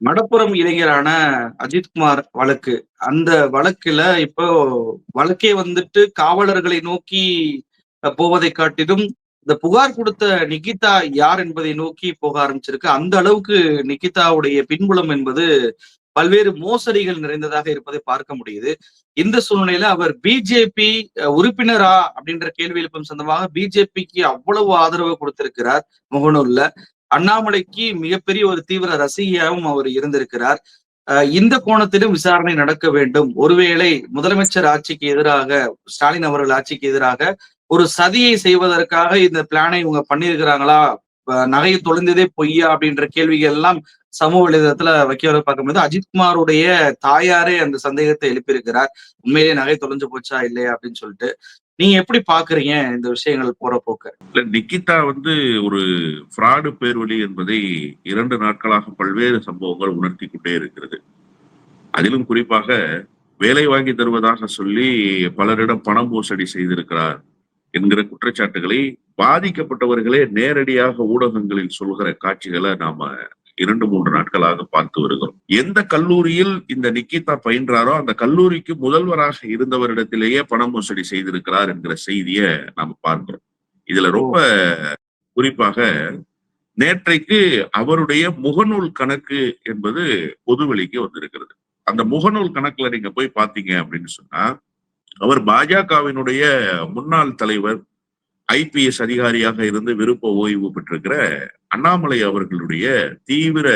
மடப்புறம் இளைஞரான அஜித்குமார் வழக்கு. அந்த வழக்குல இப்போ வழக்கே வந்துட்டு காவலர்களை நோக்கி போவதை காட்டிலும் இந்த புகார் கொடுத்த நிகிதா யார் என்பதை நோக்கி போக ஆரம்பிச்சிருக்கு. அந்த அளவுக்கு நிகிதாவுடைய பின்புலம் என்பது பல்வேறு மோசடிகள் நிறைந்ததாக இருப்பதை பார்க்க முடியுது. இந்த சூழ்நிலையில அவர் பிஜேபி உறுப்பினரா அப்படின்ற கேள்வி எழுப்பும் சொந்தமாக பிஜேபிக்கு அவ்வளவு ஆதரவு கொடுத்திருக்கிறார் முகநூல்ல. அண்ணாமலைக்கு மிகப்பெரிய ஒரு தீவிர ரசிகையாகவும் அவர் இருந்திருக்கிறார். இந்த கோணத்திலும் விசாரணை நடக்க வேண்டும். ஒருவேளை முதலமைச்சர் ஆட்சிக்கு எதிராக ஸ்டாலின் அவர்கள் ஆட்சிக்கு எதிராக ஒரு சதியை செய்வதற்காக இந்த பிளானை இவங்க பண்ணியிருக்கிறாங்களா? அஹ் நகையை தொலைந்ததே பொய்யா? அப்படின்ற கேள்விகள் எல்லாம் சமூக வலைதளத்துல வைக்கிறத பார்க்கும்போது அஜித்குமாருடைய தாயாரே அந்த சந்தேகத்தை எழுப்பியிருக்கிறார். உண்மையிலேயே நகை தொலைஞ்சு போச்சா இல்லையா? அப்படின்னு சொல்லிட்டு. நீங்க எப்படி பாக்குறீங்க இந்த விஷயங்கள் போற போக்கு? இல்ல நிக்கிதா வந்து ஒரு ஃப்ராடு பேர்வழி என்பதை இரண்டு நாட்களாக பல்வேறு சம்பவங்கள் உணர்த்தி கொண்டே இருக்கிறது. அதிலும் குறிப்பாக வேலை வாங்கி தருவதாக சொல்லி பலரிடம் பணம் மோசடி செய்திருக்கிறார் என்கிற குற்றச்சாட்டுகளை பாதிக்கப்பட்டவர்களே நேரடியாக ஊடகங்களில் சொல்கிற காட்சிகளை நாம இரண்டு மூன்று நாட்களாக பார்த்து வருகிறோம். எந்த கல்லூரியில் இந்த நிக்கிதா பயின்றாரோ அந்த கல்லூரிக்கு முதல்வராக இருந்தவரிடத்திலேயே பண மோசடி செய்திருக்கிறார் என்கிற செய்தியை நாம பார்க்கிறோம். இதுல ரொம்ப குறிப்பாக நேற்றைக்கு அவருடைய முகநூல் கணக்கு என்பது பொதுவெளிக்கு வந்திருக்கிறது. அந்த முகநூல் கணக்குல நீங்க போய் பாத்தீங்க அப்படின்னு சொன்னா அவர் பாஜகவினுடைய முன்னாள் தலைவர் ஐபிஎஸ் அதிகாரியாக இருந்து விருப்ப ஓய்வு பெற்றிருக்கிற அண்ணாமலை அவர்களுடைய தீவிர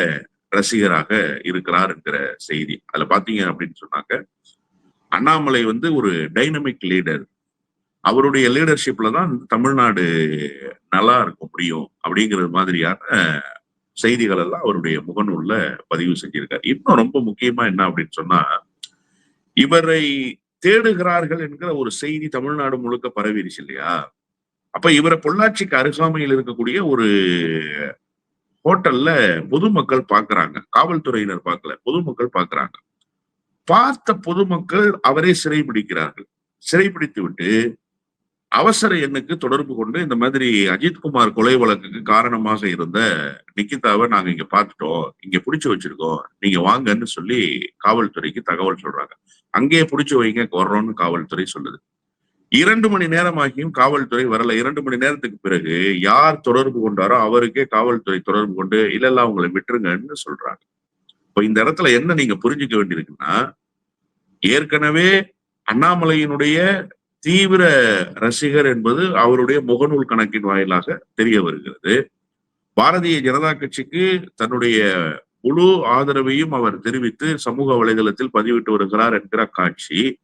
ரசிகராக இருக்கிறார் என்கிற செய்தி. அதுல பாத்தீங்க அப்படின்னு சொன்னாங்க அண்ணாமலை வந்து ஒரு டைனமிக் லீடர் அவருடைய லீடர்ஷிப்ல தான் தமிழ்நாடு நல்லா இருக்க முடியும் அப்படிங்கிறது மாதிரியான செய்திகள் எல்லாம் அவருடைய முகநூல்ல பதிவு செஞ்சிருக்காரு. இன்னும் ரொம்ப முக்கியமா என்ன அப்படின்னு சொன்னா இவரை தேடுகிறார்கள் என்கிற ஒரு செய்தி தமிழ்நாடு முழுக்க பரவிடுச்சு இல்லையா? அப்ப இவரை பொள்ளாச்சிக்கு அருகாமையில் இருக்கக்கூடிய ஒரு ஹோட்டல்ல பொதுமக்கள் பாக்குறாங்க. காவல்துறையினர் பார்க்கல பொதுமக்கள் பாக்குறாங்க. பார்த்த பொதுமக்கள் அவரே சிறைபிடிக்கிறார்கள் சிறைபிடித்து விட்டு அவசர எண்ணுக்கு தொடர்பு கொண்டு இந்த மாதிரி அஜித்குமார் கொலை வழக்குக்கு காரணமாக இருந்த நிக்கிதாவை நாங்க இங்க பார்த்துட்டோம். இங்க பிடிச்சு வச்சிருக்கோம். நீங்க வாங்கன்னு சொல்லி காவல்துறைக்கு தகவல் சொல்றாங்க. அங்கேயே பிடிச்சு வைங்க வர்றோம்னு காவல்துறை சொல்லுது. இரண்டு மணி நேரமாகியும் காவல்துறை வரல. இரண்டு மணி நேரத்துக்கு பிறகு யார் தொடர்பு கொண்டாரோ அவருக்கே காவல்துறை தொடர்பு கொண்டு இல்ல இல்ல அவங்களை விட்டுருங்கன்னு சொல்றாங்க. இப்ப இந்த இடத்துல என்ன நீங்க புரிஞ்சுக்க வேண்டியிருக்குன்னா ஏற்கனவே அண்ணாமலையினுடைய தீவிர ரசிகர் என்பது அவருடைய முகநூல் கணக்கின் வாயிலாக தெரிய வருகிறது. பாரதிய ஜனதா கட்சிக்கு தன்னுடைய முழு ஆதரவையும் அவர் தெரிவித்து சமூக வலைதளத்தில் பதிவிட்டு வருகிறார் என்கிற காட்சி.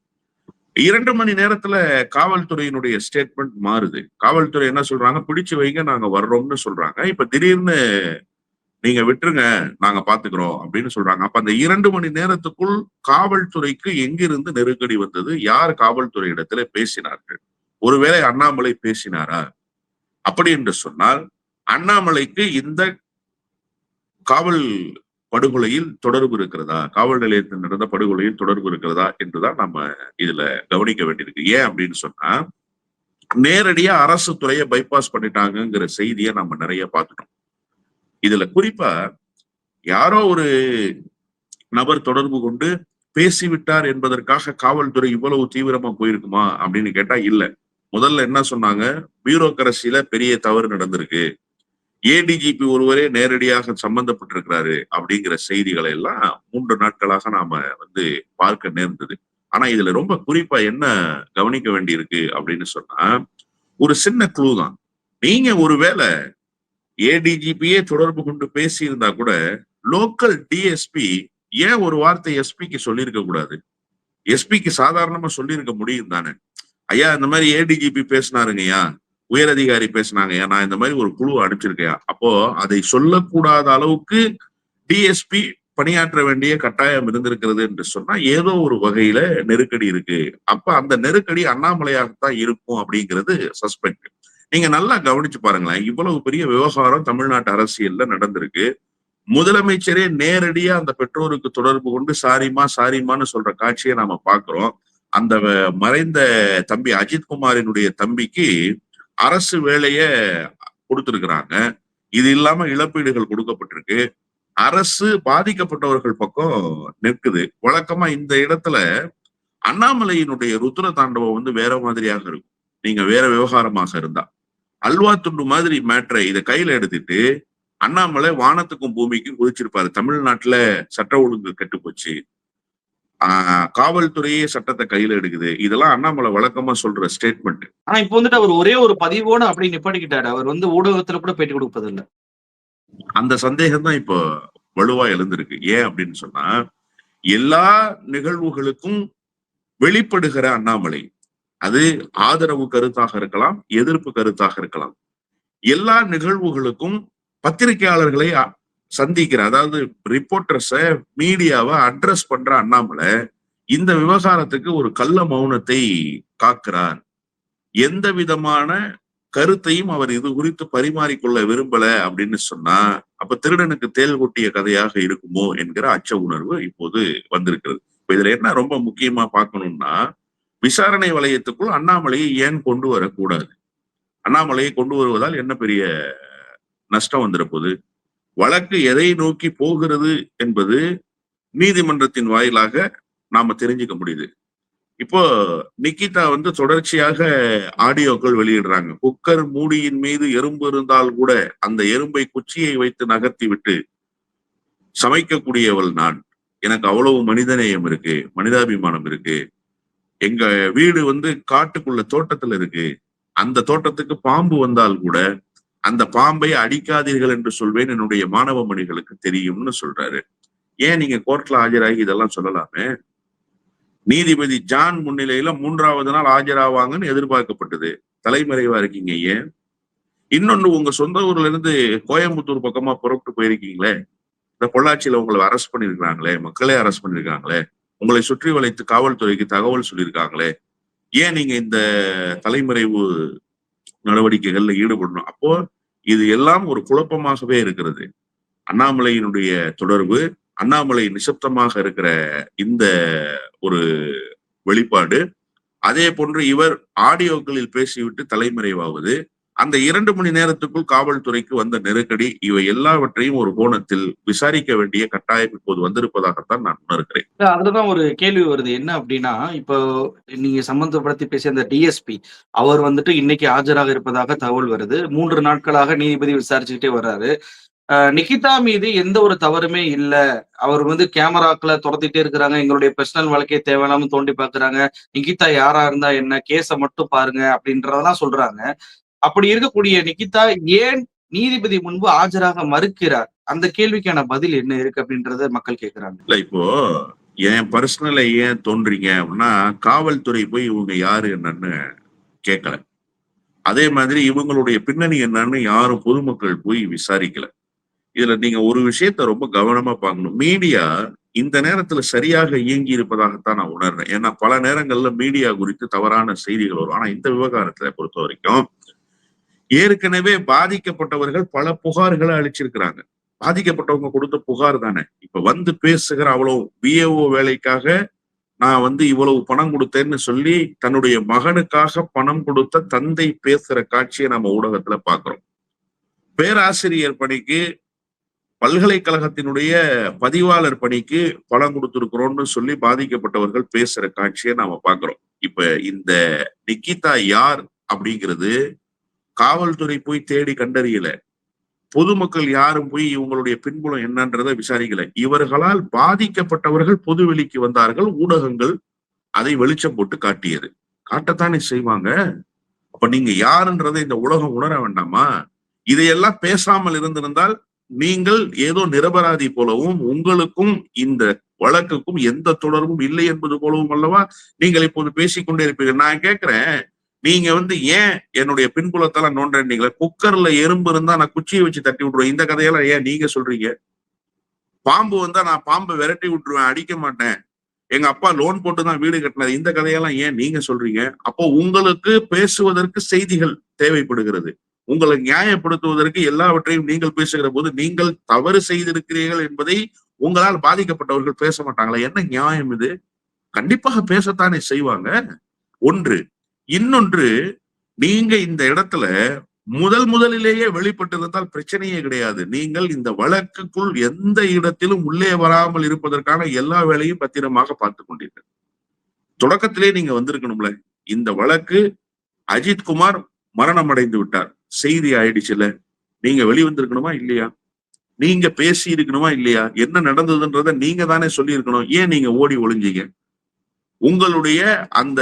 இரண்டு மணி நேரத்துல காவல்துறையினுடைய ஸ்டேட்மெண்ட் மாறுது. காவல்துறை என்ன சொல்றாங்க? பிடிச்சு வைங்க நாங்க வர்றோம்னு சொல்றாங்க. இப்ப திடீர்னு நீங்க விட்டுருங்க நாங்க பாத்துக்கிறோம் அப்படின்னு சொல்றாங்க. அப்ப அந்த இரண்டு மணி நேரத்துக்குள் காவல்துறைக்கு எங்கிருந்து நெருக்கடி வந்தது? யார் காவல்துறை இடத்துல பேசினார்கள்? ஒருவேளை அண்ணாமலை பேசினாரா? அப்படி என்று சொன்னால் அண்ணாமலைக்கு இந்த காவல் படுகொலையில் தொடர்பு இருக்கிறதா? காவல் நிலையத்தில் நடந்த படுகொலையில் தொடர்பு இருக்கிறதா? என்றுதான் நம்ம இதுல கவனிக்க வேண்டியிருக்கு. ஏன் அப்படின்னு சொன்னா நேரடியா அரசு துறையை பைபாஸ் பண்ணிட்டாங்கிற செய்தியை நம்ம நிறைய பார்த்துட்டோம். இதுல குறிப்பா யாரோ ஒரு நபர் தொடர்பு கொண்டு பேசிவிட்டார் என்பதற்காக காவல்துறை இவ்வளவு தீவிரமா போயிருக்குமா அப்படின்னு கேட்டா இல்ல. முதல்ல என்ன சொன்னாங்க? பியூரோக்கரசியில பெரிய தவறு நடந்திருக்கு. ஏடிஜிபி ஒருவரே நேரடியாக சம்பந்தப்பட்டிருக்கிறாரு அப்படிங்கிற செய்திகளை எல்லாம் மூன்று நாட்களாக நாம வந்து பார்க்க நேர்ந்தது. ஆனா இதுல ரொம்ப குறிப்பா என்ன கவனிக்க வேண்டியிருக்கு அப்படின்னு சொன்னா ஒரு சின்ன க்ளூ தான். நீங்க ஒருவேளை ஏடிஜிபியே தொடர்பு கொண்டு பேசியிருந்தா கூட லோக்கல் டிஎஸ்பி ஏன் ஒரு வார்த்தை எஸ்பிக்கு சொல்லியிருக்க கூடாது? எஸ்பிக்கு சாதாரணமா சொல்லியிருக்க முடியும் தானே? ஐயா இந்த மாதிரி ஏடிஜிபி பேசினாருங்கய்யா. உயர் அதிகாரி பேசினாங்கய்யா நான் இந்த மாதிரி ஒரு குழு அனுப்பிச்சிருக்கையா அப்போ அதை சொல்லக்கூடாத அளவுக்கு டிஎஸ்பி பணியாற்ற வேண்டிய கட்டாயம் இருந்திருக்கிறது என்று சொன்னா ஏதோ ஒரு வகையில நெருக்கடி இருக்கு. அப்ப அந்த நெருக்கடி அண்ணாமலையாகத்தான் இருக்கும் அப்படிங்கிறது சஸ்பெக்ட் நீங்க நல்லா கவனிச்சு பாருங்களேன். இவ்வளவு பெரிய விவகாரம் தமிழ்நாட்டு அரசியல்ல நடந்திருக்கு. முதலமைச்சரே நேரடியா அந்த பெற்றோருக்கு தொடர்பு கொண்டு சாரிமா சாரிமான்னு சொல்ற காட்சியை நாம பாக்குறோம் அந்த மறைந்த தம்பி அஜித்குமாரினுடைய தம்பிக்கு அரசு வேலைய கொடுத்திருக்கிறாங்க. இது இல்லாம இழப்பீடுகள் கொடுக்கப்பட்டிருக்கு. அரசு பாதிக்கப்பட்டவர்கள் பக்கம் நிற்குது. வழக்கமா இந்த இடத்துல அண்ணாமலையினுடைய ருத்ர தாண்டவம் வந்து வேற மாதிரியாக இருக்கும். நீங்க வேற விவகாரமாக இருந்தா. அல்வா துண்டு மாதிரி மேட்ரை இதை கையில எடுத்துட்டு அண்ணாமலை வானத்துக்கும் பூமிக்கும் குதிச்சிருப்பாரு. தமிழ்நாட்டுல சட்ட ஒழுங்கு கெட்டு போச்சு காவல்துறையே சட்டத்தை கையில எடுக்குது. இதெல்லாம் அண்ணாமலை வழக்கமா சொல்ற ஸ்டேட்மெண்ட் ஆனா இப்ப வந்துட்டு அவர் ஒரே ஒரு பதிவோட அப்படி நிப்பாட்டிக்கிட்டாரு. அவர் வந்து ஊடகத்துல கூட பேட்டி கொடுப்பதில்ல. அந்த சந்தேகம் தான் இப்போ வலுவா எழுந்திருக்கு. ஏன் அப்படின்னு சொன்னா எல்லா நிகழ்வுகளுக்கும் வெளிப்படுகிற அண்ணாமலை அது ஆதரவு கருத்தாக இருக்கலாம் எதிர்ப்பு கருத்தாக இருக்கலாம். எல்லா நிகழ்வுகளுக்கும் பத்திரிகையாளர்களை சந்திக்கிற அதாவது ரிப்போர்ட்டர்ஸ மீடியாவை அட்ரஸ் பண்ற அண்ணாமலை இந்த விவகாரத்துக்கு ஒரு கள்ள மௌனத்தை காக்கிறார். எந்த விதமான கருத்தையும் அவர் இது குறித்து பரிமாறிக்கொள்ள விரும்பல அப்படின்னு சொன்னா அப்ப திருடனுக்கு தேல் கொட்டிய கதையாக இருக்குமோ என்கிற அச்ச உணர்வு இப்போது வந்திருக்கிறது. இப்ப இதுல என்ன ரொம்ப முக்கியமா பார்க்கணும்னா விசாரணை வலயத்துக்குள் அண்ணாமலையை ஏன் கொண்டு வரக்கூடாது? அண்ணாமலையை கொண்டு வருவதால் என்ன பெரிய நஷ்டம் வந்துட போகுது? வழக்கு எதை நோக்கி போகிறது என்பது நீதிமன்றத்தின் வாயிலாக நாம தெரிஞ்சுக்க முடியுது. இப்போ நிக்கிதா வந்து தொடர்ச்சியாக ஆடியோக்கள் வெளியிடுறாங்க. குக்கர் மூடியின் மீது எறும்பு இருந்தால் கூட அந்த எறும்பை குச்சியை வைத்து நகர்த்தி விட்டு சமைக்கக்கூடியவள் நான். எனக்கு அவ்வளவு மனிதநேயம் இருக்கு மனிதாபிமானம் இருக்கு. எங்க வீடு வந்து காட்டுக்குள்ள தோட்டத்துல இருக்கு. அந்த தோட்டத்துக்கு பாம்பு வந்தால் கூட அந்த பாம்பை அடிக்காதீர்கள் என்று சொல்வேன் என்னுடைய மாணவ மணிகளுக்கு தெரியும்னு சொல்றாரு. ஏன் நீங்க கோர்ட்ல ஆஜராகி இதெல்லாம் சொல்லலாமே? நீதிபதி ஜான் முன்னிலையில மூன்றாவது நாள் ஆஜராவாங்கன்னு எதிர்பார்க்கப்பட்டது. தலைமறைவா இருக்கீங்க ஏன்? இன்னொன்னு உங்க சொந்த ஊர்ல இருந்து கோயம்புத்தூர் பக்கமா புறப்பட்டு போயிருக்கீங்களே? இந்த பொள்ளாச்சியில உங்களை அரெஸ்ட் பண்ணிருக்காங்களே மக்களே அரெஸ்ட் பண்ணிருக்காங்களே? உங்களை சுற்றி வளைத்து காவல்துறைக்கு தகவல் சொல்லியிருக்காங்களே? ஏன் நீங்க இந்த தலைமறைவு நடவடிக்கைகள்ல ஈடுபடணும். அப்போ இது எல்லாம் ஒரு குழப்பமாகவே இருக்கிறது. அண்ணாமலையினுடைய தொடர்பு அண்ணாமலை நிசப்தமாக இருக்கிற இந்த ஒரு வெளிப்பாடு அதே போன்று இவர் ஆடியோக்களில் பேசிவிட்டு தலைமறைவாவது அந்த இரண்டு மணி நேரத்துக்குள் காவல்துறைக்கு வந்த நெருக்கடி இவை எல்லாவற்றையும் ஒரு கோணத்தில் விசாரிக்க வேண்டிய கட்டாயம் இப்போது வந்திருப்பதாகத்தான் நான் உணர்கிறேன். அதுதான் அதுலதான் ஒரு கேள்வி வருது. என்ன அப்படின்னா இப்போ நீங்க சம்பந்தப்படுத்தி பேசிய அந்த டிஎஸ்பி அவர் வந்துட்டு இன்னைக்கு ஆஜராக இருப்பதாக தகவல் வருது. மூன்று நாட்களாக நீதிபதி விசாரிச்சுக்கிட்டே வர்றாரு. நிகிதா மீது எந்த ஒரு தவறுமே இல்ல. அவர் வந்து கேமராக்களை துரத்திட்டே இருக்கிறாங்க. எங்களுடைய பர்சனல் வாழ்க்கையை தேவையில்லாம தோண்டி பாக்குறாங்க நிகிதா யாரா இருந்தா என்ன? கேஸை மட்டும் பாருங்க அப்படின்றதெல்லாம் சொல்றாங்க. அப்படி இருக்கக்கூடிய நிகிதா ஏன் நீதிபதி முன்பு ஆஜராக மறுக்கிறார்? அந்த கேள்விக்கான பதில் என்ன இருக்கு அப்படின்றத மக்கள் கேட்கிறாங்க இல்ல இப்போ என் பர்சனல ஏன் தோன்றீங்க அப்படின்னா காவல்துறை போய் இவங்க யாரு என்னன்னு கேட்கல அதே மாதிரி இவங்களுடைய பின்னணி என்னன்னு யாரும் பொதுமக்கள் போய் விசாரிக்கல. இதுல நீங்க ஒரு விஷயத்த ரொம்ப கவனமா பார்க்கணும். மீடியா இந்த நேரத்துல சரியாக இயங்கி இருப்பதாகத்தான் நான் உணர்றேன். ஏன்னா பல நேரங்கள்ல மீடியா குறித்து தவறான செய்திகள் வரும். ஆனா இந்த விவகாரத்தை பொறுத்த வரைக்கும் ஏற்கனவே பாதிக்கப்பட்டவர்கள் பல புகார்களை அளிச்சிருக்கிறாங்க. பாதிக்கப்பட்டவங்க கொடுத்த புகார் தானே. இப்ப வந்து பேசுகிற அவ்வளவு விஏஓ வேலைக்காக நான் வந்து இவ்வளவு பணம் கொடுத்தேன்னு சொல்லி தன்னுடைய மகனுக்காக பணம் கொடுத்த தந்தை பேசுற காட்சியை நம்ம ஊடகத்துல பாக்குறோம் பேராசிரியர் பணிக்கு பல்கலைக்கழகத்தினுடைய பதிவாளர் பணிக்கு பணம் கொடுத்திருக்கிறோம்னு சொல்லி பாதிக்கப்பட்டவர்கள் பேசுற காட்சியை நாம பாக்குறோம் இப்ப இந்த நிக்கிதா யார் அப்படிங்கிறது காவல்துறை போய் தேடி கண்டறியல. பொதுமக்கள் யாரும் போய் இவங்களுடைய பின்புலம் என்னன்றதை விசாரிக்கல. இவர்களால் பாதிக்கப்பட்டவர்கள் பொதுவெளிக்கு வந்தார்கள் ஊடகங்கள் அதை வெளிச்சம் போட்டு காட்டியது. காட்டத்தானே செய்வாங்க? அப்ப நீங்க யாருன்றதை இந்த உலகம் உணர வேண்டாமா? இதையெல்லாம் பேசாமல் இருந்திருந்தால் நீங்கள் ஏதோ நிரபராதி போலவும் உங்களுக்கும் இந்த வழக்குக்கும் எந்த தொடர்பும் இல்லை என்பது போலவும் அல்லவா நீங்கள் இப்போது பேசிக்கொண்டே இருப்பீர்கள். நான் கேட்கிறேன் நீங்க வந்து ஏன் என்னுடைய பின்புலத்தெல்லாம் நோண்டீங்களா குக்கர்ல எறும்பு இருந்தா நான் குச்சியை வச்சு தட்டி விட்டுருவேன். இந்த கதையெல்லாம் ஏன் நீங்க சொல்றீங்க? பாம்பு வந்தா நான் பாம்பை விரட்டி விட்டுருவேன் அடிக்க மாட்டேன். எங்க அப்பா லோன் போட்டு தான் வீடு கட்டினது இந்த கதையெல்லாம் ஏன் நீங்க சொல்றீங்க? அப்போ உங்களுக்கு பேசுவதற்கு செய்திகள் தேவைப்படுகிறது. உங்களை நியாயப்படுத்துவதற்கு எல்லாவற்றையும் நீங்கள் பேசுகிற போது நீங்கள் தவறு செய்திருக்கிறீர்கள் என்பதை உங்களால் பாதிக்கப்பட்டவர்கள் பேச மாட்டாங்களா? என்ன நியாயம் இது? கண்டிப்பாக பேசத்தானே செய்வாங்க. ஒன்று இன்னொன்று நீங்க இந்த இடத்துல முதல் முதலிலேயே வெளிப்பட்டிருந்தால் பிரச்சனையே கிடையாது. நீங்கள் இந்த வழக்குக்குள் எந்த இடத்திலும் உள்ளே வராமல் இருப்பதற்கான எல்லா வேலையும் பத்திரமாக பார்த்து கொண்டீர்கள். தொடக்கத்திலே நீங்க வந்திருக்கணும்ல. இந்த வழக்கு அஜித் குமார் மரணம் அடைந்து விட்டார். செய்தி ஆயிடுச்சுல. நீங்க வெளிவந்திருக்கணுமா இல்லையா? நீங்க பேசி இருக்கணுமா இல்லையா? என்ன நடந்ததுன்றத நீங்க தானே சொல்லி இருக்கணும் ஏன் நீங்க ஓடி ஒளிஞ்சீங்க? உங்களுடைய அந்த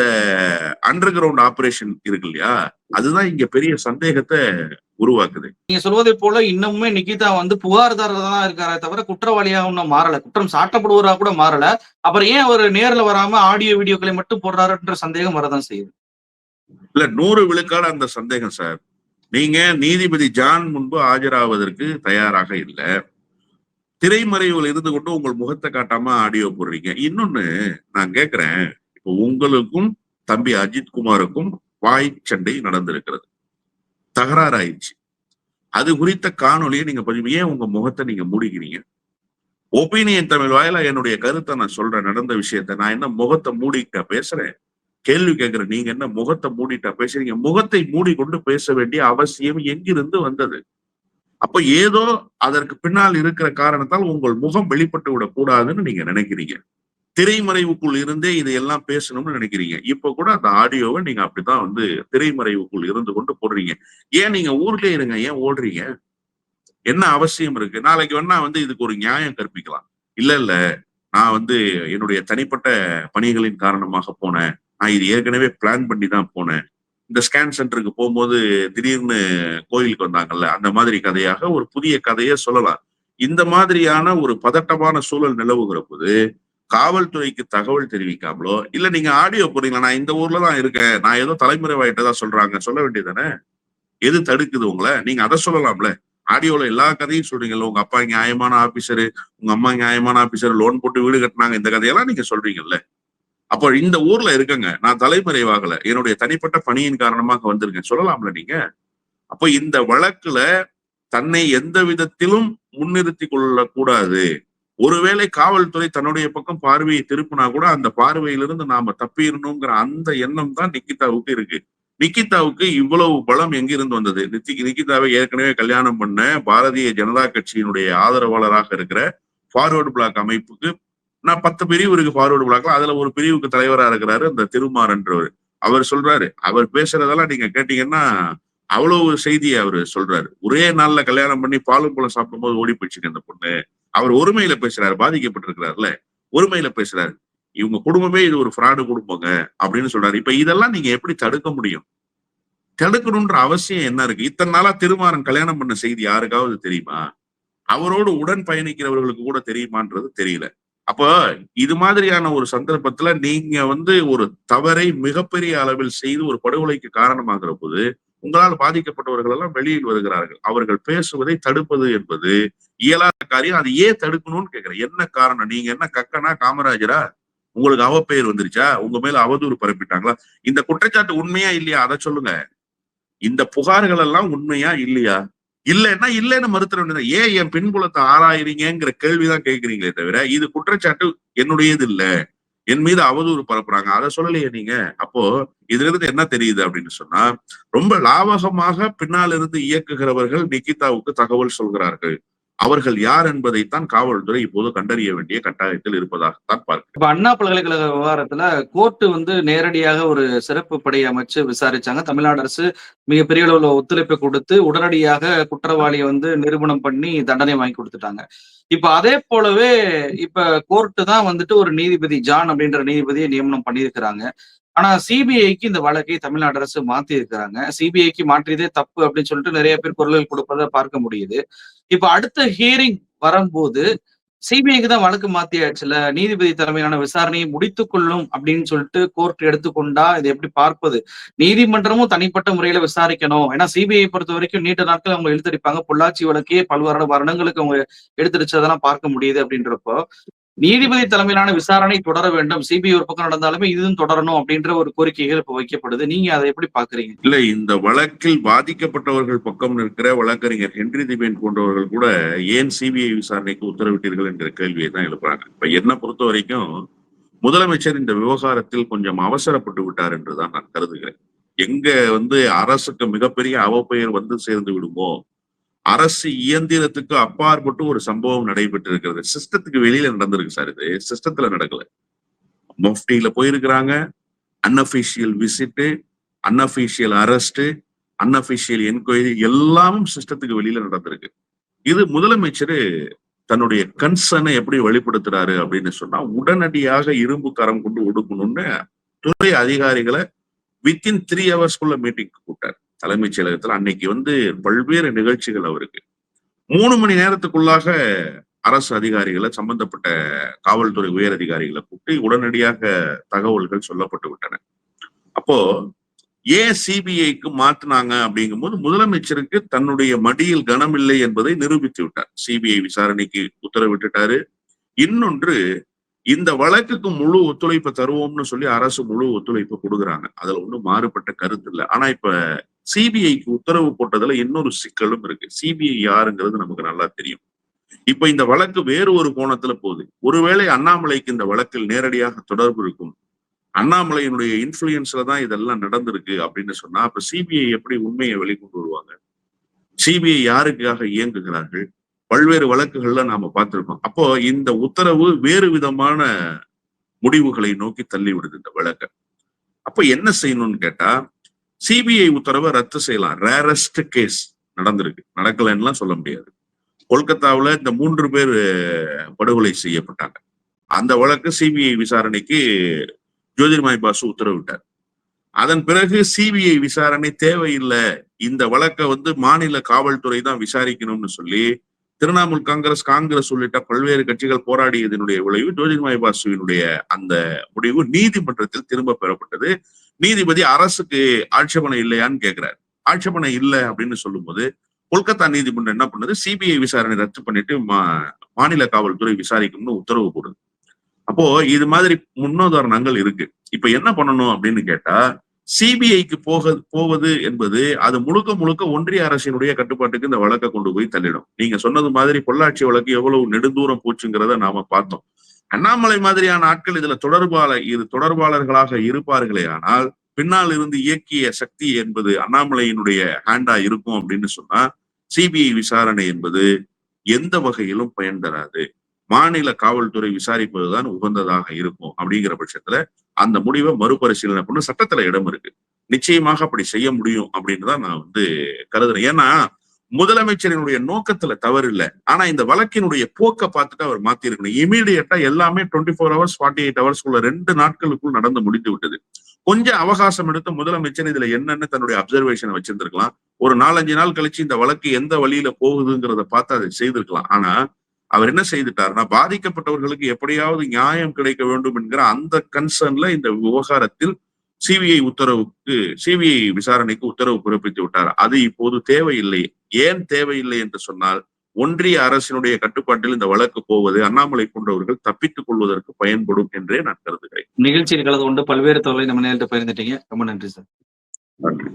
அண்டர் கிரவுண்ட் ஆபரேஷன் இருக்கு இல்லையா அதுதான் இங்க பெரிய சந்தேகத்தை உருவாக்குது. நீங்க சொல்வதை போல இன்னமுமே நிகிதா வந்து புகார்தாரர் தான் இருக்காரே தவிர குற்றவாளியாக இன்னும் மாறல. குற்றம் சாட்டப்படுவரா கூட மாறல. அப்புறம் ஏன் அவர் நேர்ல வராம ஆடியோ வீடியோக்களை மட்டும் போடுறாருன்ற சந்தேகம் வரதான் செய்யுது. இல்ல நூறு விழுக்காடு அந்த சந்தேகம் சார். நீங்க நீதிபதி ஜான் முன்பு ஆஜராவதற்கு தயாராக இல்ல. திரைமறைவில் இருந்து கொண்டு உங்கள் முகத்தை காட்டாம ஆடியோ போடுறீங்க. இன்னொன்னு நான் கேக்குறேன் இப்போ உங்களுக்கும் தம்பி அஜித் குமாருக்கும் வாய் சண்டை நடந்திருக்கிறது. தகராறு ஆயிடுச்சு அது குறித்த காணொலியை நீங்க கொஞ்சம் ஏன் உங்க முகத்தை நீங்க மூடிக்கிறீங்க? ஒப்பீனியன் தமிழ் வாயிலா என்னுடைய கருத்தை நான் சொல்றேன் நடந்த விஷயத்த. நான் என்ன முகத்தை மூடிக்கிட்டா பேசுறேன்? கேள்வி கேட்கிறேன் நீங்க என்ன முகத்தை மூடிட்டா பேசுறீங்க? முகத்தை மூடிக்கொண்டு பேச வேண்டிய அவசியம் எங்கிருந்து வந்தது? அப்ப ஏதோ அதற்கு பின்னால் இருக்கிற காரணத்தால் உங்கள் முகம் வெளிப்பட்டு விடக் கூடாதுன்னு நீங்க நினைக்கிறீங்க. திரைமறைவுக்குள் இருந்தே இதையெல்லாம் பேசணும்னு நினைக்கிறீங்க. இப்ப கூட அந்த ஆடியோவை நீங்க அப்படித்தான் வந்து திரைமறைவுக்குள் இருந்து கொண்டு போடுறீங்க. ஏன் நீங்க ஊர்லயே இருங்க? ஏன் ஓடுறீங்க? என்ன அவசியம் இருக்கு? நாளைக்கு வேணா வந்து இதுக்கு ஒரு நியாயம் கற்பிக்கலாம். இல்ல இல்ல. நான் வந்து என்னுடைய தனிப்பட்ட பணிகளின் காரணமாக போனேன். நான் இது ஏற்கனவே பிளான் பண்ணி தான் போனேன். இந்த ஸ்கேன் சென்டருக்கு போகும்போது திடீர்னு கோயிலுக்கு வந்தாங்கல்ல அந்த மாதிரி கதையாக ஒரு புதிய கதையை சொல்லலாம். இந்த மாதிரியான ஒரு பதட்டமான சூழல் நிலவுகிற போது காவல்துறைக்கு தகவல் தெரிவிக்காமலோ இல்ல நீங்க ஆடியோ போறீங்களா நான் இந்த ஊர்ல தான் இருக்கேன் நான் ஏதோ தலைமுறைவாயிட்டதா சொல்றாங்க சொல்ல வேண்டியதானே எது தடுக்குது உங்களை? நீங்க அதை சொல்லலாம்ல. ஆடியோல எல்லா கதையும் சொல்றீங்கல்ல உங்க அப்பா நியாயமான ஆபீசரு உங்க அம்மா நியாயமான ஆபீசர் லோன் போட்டு வீடு கட்டினாங்க இந்த கதையெல்லாம் நீங்க சொல்றீங்கல்ல. அப்போ இந்த ஊர்ல இருக்கங்க நான் தலைமறைவாகல. என்னுடைய தனிப்பட்ட பணியின் காரணமாக வந்திருக்கேன். சொல்லலாம்ல நீங்க? அப்போ இந்த வழக்குல தன்னை எந்த விதத்திலும் முன்னிறுத்தி கொள்ள கூடாது ஒருவேளை காவல்துறை தன்னுடைய பக்கம் பார்வையை திருப்பினா கூட அந்த பார்வையிலிருந்து நாம தப்பிடணுங்கிற அந்த எண்ணம் தான் நிக்கிதாவுக்கு இருக்கு. நிக்கிதாவுக்கு இவ்வளவு பலம் எங்கிருந்து வந்தது? நித்தி நிக்கிதாவை ஏற்கனவே கல்யாணம் பண்ண பாரதிய ஜனதா கட்சியினுடைய ஆதரவாளராக இருக்கிற ஃபார்வர்டு பிளாக் அமைப்புக்கு நான் பத்து பிரிவுக்கு இருக்கு ஃபார்வர்டு அதுல ஒரு பிரிவுக்கு தலைவரா இருக்கிறாரு இந்த திருமாறன்றவர். அவர் சொல்றாரு. அவர் பேசுறதெல்லாம் நீங்க கேட்டீங்கன்னா அவ்வளவு செய்தியை அவர் சொல்றாரு. ஒரே நாள்ல கல்யாணம் பண்ணி பாலும் பழம் சாப்பிடும் போது ஓடி போயிடுச்சுங்க அந்த பொண்ணு. அவர் ஒருமையில பேசுறாரு. பாதிக்கப்பட்டிருக்கிறாருல. ஒருமையில பேசுறாரு. இவங்க குடும்பமே இது ஒரு ஃப்ராடு குடும்பங்க அப்படின்னு சொல்றாரு. இப்ப இதெல்லாம் நீங்க எப்படி தடுக்க முடியும்? தடுக்கணும்ன்ற அவசியம் என்ன இருக்கு? இத்தனை நாளா திருமாறன் கல்யாணம் பண்ண செய்தி யாருக்காவது தெரியுமா? அவரோடு உடன் பயணிக்கிறவர்களுக்கு கூட தெரியுமான்றது தெரியல. அப்போ இது மாதிரியான ஒரு சந்தர்ப்பத்துல நீங்க வந்து ஒரு தவறை மிகப்பெரிய அளவில் செய்து ஒரு படுகொலைக்கு காரணமாகிற போது உங்களால் பாதிக்கப்பட்டவர்கள் எல்லாம் வெளியில் வருகிறார்கள். அவர்கள் பேசுவதை தடுப்பது என்பது இயலாத காரியம். அது ஏன் தடுக்கணும்னு கேக்குறேன் என்ன காரணம்? நீங்க என்ன கக்கனா காமராஜரா? உங்களுக்கு அவப்பெயர் வந்துருச்சா? உங்க மேல அவதூறு பரப்பிட்டாங்களா? இந்த குற்றச்சாட்டு உண்மையா இல்லையா? அதை சொல்லுங்க. இந்த புகார்கள் எல்லாம் உண்மையா இல்லையா? இல்லைன்னா இல்லைன்னு மறுத்துற வேண்டியது ஏன் என் பின்புலத்தை ஆராயிறீங்கிற கேள்விதான் கேட்கறீங்களே தவிர இது குற்றச்சாட்டு என்னுடையது இல்ல. என் மீது அவதூறு பரப்புறாங்க. அதை சொல்லலையே நீங்க? அப்போ இதுல இருந்து என்ன தெரியுது அப்படின்னு சொன்னா ரொம்ப லாவகமாக பின்னால் இருந்து இயக்குகிறவர்கள் நிகிதாவுக்கு தகவல் சொல்கிறார்கள். அவர்கள் யார் என்பதைத்தான் காவல்துறை இப்போது கண்டறிய வேண்டிய கட்டாயத்தில் இருப்பதாகத்தான் பார்க்கிறேன் இப்ப அண்ணா பல்கலைக்கழக விவகாரத்துல கோர்ட்டு வந்து நேரடியாக ஒரு சிறப்பு படை அமைச்சு விசாரிச்சாங்க. தமிழ்நாடு அரசு மிகப்பெரிய அளவுல ஒத்துழைப்பை கொடுத்து உடனடியாக குற்றவாளியை வந்து நிரூபணம் பண்ணி தண்டனை வாங்கி கொடுத்துட்டாங்க. இப்ப அதே போலவே இப்ப கோர்ட்டு தான் வந்துட்டு ஒரு நீதிபதி ஜான் அப்படின்ற நீதிபதியை நியமனம் பண்ணியிருக்கிறாங்க. ஆனா சிபிஐக்கு இந்த வழக்கை தமிழ்நாடு அரசு மாத்தி இருக்கிறாங்க சிபிஐக்கு மாற்றியதே தப்பு அப்படின்னு சொல்லிட்டு நிறைய பேர் குரல்கள் கொடுப்பதை பார்க்க முடியுது. இப்ப அடுத்த ஹியரிங் வரும்போது சிபிஐக்கு தான் வழக்கு மாத்தியாச்சுல. நீதிபதி தலைமையிலான விசாரணையை முடித்துக் கொள்ளும் அப்படின்னு சொல்லிட்டு கோர்ட் எடுத்துக்கொண்டா இதை எப்படி பார்ப்பது? நீதிமன்றமும் தனிப்பட்ட முறையில விசாரிக்கணும். ஏன்னா சிபிஐ பொறுத்த வரைக்கும் நீண்ட நாட்கள் அவங்க இழுத்தடிப்பாங்க பொள்ளாச்சி வழக்கே பல்வேறு வருடங்களுக்கு அவங்க எடுத்துடிச்சதெல்லாம் பார்க்க முடியுது அப்படின்றப்போ நீதிபதி தலைமையிலான விசாரணை தொடர வேண்டும். சிபிஐ ஒரு பக்கம் நடந்தாலுமே இதுவும் தொடரணும் அப்படின்ற ஒரு கோரிக்கைகள் இப்ப வைக்கப்படுது. நீங்க அதை எப்படி பாக்குறீங்க? இல்ல இந்த வழக்கில் பாதிக்கப்பட்டவர்கள் பக்கம் இருக்கிற வழக்கறிஞர் ஹென்றி திபேன் போன்றவர்கள் கூட ஏன் சிபிஐ விசாரணைக்கு உத்தரவிட்டீர்கள் என்ற கேள்வியை தான் எழுப்புறாங்க. இப்ப என்ன பொறுத்த வரைக்கும் முதலமைச்சர் இந்த விவகாரத்தில் கொஞ்சம் அவசரப்பட்டு விட்டார் என்றுதான் நான் கருதுகிறேன். எங்க வந்து அரசுக்கு மிகப்பெரிய அவப்பெயர் வந்து சேர்ந்து விடுமோ அரசு இயந்திரத்துக்கு அப்பாற்பட்டு ஒரு சம்பவம் நடைபெற்று இருக்கிறது சிஸ்டத்துக்கு வெளியில நடந்திருக்கு சார் இது. சிஸ்டத்துல நடக்கல. மொஃப்டியில போயிருக்கிறாங்க. Unofficial visit unofficial arrest unofficial enquiry எல்லாமும் சிஸ்டத்துக்கு வெளியில நடந்திருக்கு. இது முதலமைச்சர் தன்னுடைய கன்சர்னை எப்படி வெளிப்படுத்துறாரு அப்படின்னு சொன்னா உடனடியாக இரும்பு கரம் கொண்டு ஒடுக்கணும்னு துறை அதிகாரிகளை வித்தின் த்ரீ ஹவர்ஸ்குள்ள மீட்டிங் கூப்பிட்டார். தலைமைச் செயலகத்துல அன்னைக்கு வந்து பல்வேறு நிகழ்ச்சிகள் அவருக்கு. மூணு மணி நேரத்துக்குள்ளாக அரசு அதிகாரிகளை சம்பந்தப்பட்ட காவல்துறை உயர் அதிகாரிகளை கூப்பிட்டு உடனடியாக தகவல்கள் சொல்லப்பட்டு விட்டன. அப்போ ஏன் சிபிஐக்கு மாத்தினாங்க அப்படிங்கும்போது முதலமைச்சருக்கு தன்னுடைய மடியில் கனமில்லை என்பதை நிரூபித்து விட்டார். சிபிஐ விசாரணைக்கு உத்தரவிட்டுட்டாரு. இன்னொன்று இந்த வழக்குக்கு முழு ஒத்துழைப்பு தருவோம்னு சொல்லி அரசு முழு ஒத்துழைப்பு கொடுக்குறாங்க. அதுல ஒண்ணும் மாறுபட்ட கருத்து இல்லை. ஆனா இப்ப சிபிஐக்கு உத்தரவு போட்டதுல இன்னொரு சிக்கலும் இருக்கு. சிபிஐ யாருங்கிறது நமக்கு நல்லா தெரியும். இப்ப இந்த வழக்கு வேறு ஒரு கோணத்துல போகுது. ஒருவேளை அண்ணாமலைக்கு இந்த வழக்கில் நேரடியாக தொடர்பு இருக்கும். அண்ணாமலையினுடைய இன்ஃபுளுயன்ஸ்ல தான் இதெல்லாம் நடந்திருக்கு அப்படின்னு சொன்னா அப்ப சிபிஐ எப்படி உண்மையை வெளிக்கொண்டு வருவாங்க? சிபிஐ யாருக்காக இயங்குகிறார்கள்? பல்வேறு வழக்குகள்ல நாம பார்த்திருக்கோம். அப்போ இந்த உத்தரவு வேறு விதமான முடிவுகளை நோக்கி தள்ளி விடுது இந்த வழக்க. அப்ப என்ன செய்யணும்னு கேட்டா சிபிஐ உத்தரவை ரத்து செய்யலாம். ரேரஸ்ட் கேஸ் நடந்திருக்கு. நடக்கலன்னுலாம் சொல்ல முடியாது. கொல்கத்தாவுல இந்த மூன்று பேர் படுகொலை செய்யப்பட்டாங்க. அந்த வழக்கு சிபிஐ விசாரணைக்கு ஜோதிர்மாய் பாசு உத்தரவிட்டார். அதன் பிறகு சிபிஐ விசாரணை தேவையில்லை. இந்த வழக்கை வந்து மாநில காவல்துறை தான் விசாரிக்கணும்னு சொல்லி திரிணாமுல் காங்கிரஸ் காங்கிரஸ் உள்ளிட்ட பல்வேறு கட்சிகள் போராடியதனுடைய விளைவு ஜோதிர்மாய் பாசுவினுடைய அந்த முடிவு நீதிமன்றத்தில் திரும்ப பெறப்பட்டது. நீதிபதி அரசுக்கு ஆட்சேபனை இல்லையான்னு கேட்கிறார் ஆட்சேபனை இல்லை அப்படின்னு சொல்லும்போது கொல்கத்தா நீதிமன்றம் என்ன பண்ணுது? சிபிஐ விசாரணை ரத்து பண்ணிட்டு மாநில காவல்துறை விசாரிக்கும்னு உத்தரவு போடுது. அப்போ இது மாதிரி முன்னுதாரணங்கள் இருக்கு. இப்ப என்ன பண்ணணும் அப்படின்னு கேட்டா சிபிஐக்கு போக போவது என்பது அது முழுக்க முழுக்க ஒன்றிய அரசினுடைய கட்டுப்பாட்டுக்கு இந்த வழக்கை கொண்டு போய் தள்ளிடும். நீங்க சொன்னது மாதிரி பொள்ளாட்சி வழக்கு எவ்வளவு நெடுந்தூரம் போச்சுங்கிறத நாம பார்த்தோம். அண்ணாமலை மாதிரியான ஆட்கள் இதுல தொடர்பாளர் இது தொடர்பாளர்களாக இருப்பார்களே ஆனால் பின்னால் இருந்து இயக்கிய சக்தி என்பது அண்ணாமலையினுடைய ஹேண்டா இருக்கும் அப்படின்னு சொன்னா சிபிஐ விசாரணை என்பது எந்த வகையிலும் பயன் தராது. மாநில காவல்துறை விசாரிப்பதுதான் உகந்ததாக இருக்கும் அப்படிங்கிற பட்சத்துல அந்த முடிவை மறுபரிசீலனை பண்ண சட்டத்துல இடம் இருக்கு. நிச்சயமாக அப்படி செய்ய முடியும் அப்படின்னு தான் நான் வந்து கருதுறேன். ஏன்னா முதலமைச்சரினுடைய நோக்கத்துல தவறு இல்லை ஆனா இந்த வழக்கினுடைய போக்கை பார்த்துட்டு அவர் மாத்தி இருக்கணும் இமீடியட்டா எல்லாமே twenty four hours forty eight ஹவர்ஸ்க்குள்ள ரெண்டு நாட்களுக்குள் நடந்து முடித்து விட்டது. கொஞ்சம் அவகாசம் எடுத்து முதலமைச்சர் இதுல என்னன்னு தன்னுடைய அப்சர்வேஷனை வச்சிருந்திருக்கலாம். ஒரு நாலஞ்சு நாள் கழிச்சு இந்த வழக்கு எந்த வழியில போகுதுங்கிறத பார்த்து அதை செய்திருக்கலாம். ஆனா அவர் என்ன செய்துட்டாருன்னா பாதிக்கப்பட்டவர்களுக்கு எப்படியாவது நியாயம் கிடைக்க வேண்டும் என்கிற அந்த கன்சர்ன்ல இந்த விவகாரத்தில் சிபிஐ உத்தரவுக்கு சிபிஐ விசாரணைக்கு உத்தரவு பிறப்பித்து விட்டார். அது இப்போது தேவையில்லை. ஏன் தேவையில்லை என்று சொன்னால் ஒன்றிய அரசினுடைய கட்டுப்பாட்டில் இந்த வழக்கு போவது அண்ணாமலை போன்றவர்கள் தப்பித்துக் கொள்வதற்கு பயன்படும் என்றே நான் கருதுகிறேன். நிகழ்ச்சியில் கலந்து கொண்டு பல்வேறு தொழிலை நம்ம நேரிட்டு பகிர்ந்துட்டீங்க ரொம்ப நன்றி சார். நன்றி.